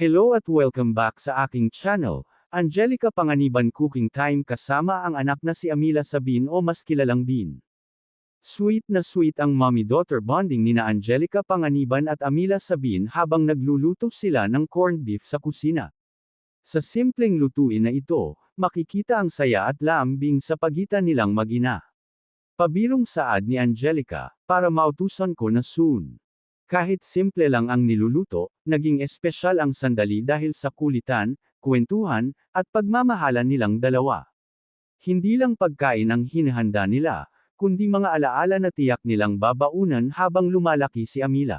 Hello at welcome back sa aking channel, Angelica Panganiban Cooking Time kasama ang anak na si Amila Sabin o mas kilalang Bin. Sweet na sweet ang mommy-daughter bonding nina Angelica Panganiban at Amila Sabin habang nagluluto sila ng corned beef sa kusina. Sa simpleng lutuin na ito, makikita ang saya at lambing sa pagitan nilang magina. Pabirong saad ni Angelica, para mautusan ko na soon. Kahit simple lang ang niluluto, naging espesyal ang sandali dahil sa kulitan, kwentuhan, at pagmamahalan nilang dalawa. Hindi lang pagkain ang hinahanda nila, kundi mga alaala na tiyak nilang babaunan habang lumalaki si Amila.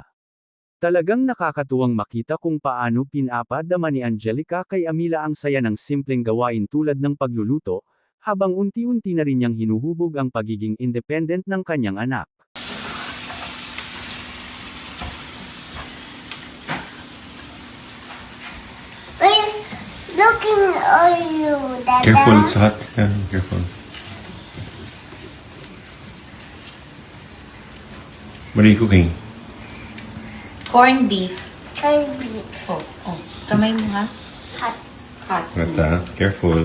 Talagang nakakatuwang makita kung paano pinapadama ni Angelica kay Amila ang saya ng simpleng gawain tulad ng pagluluto, habang unti-unti na rin niyang hinuhubog ang pagiging independent ng kanyang anak. Looking at you, Dada. Careful, it's hot. Yeah, careful. What are you cooking? Corned beef. Corned beef. Oh, oh. Kamay mo ha. Hot. Hot. But, uh, careful.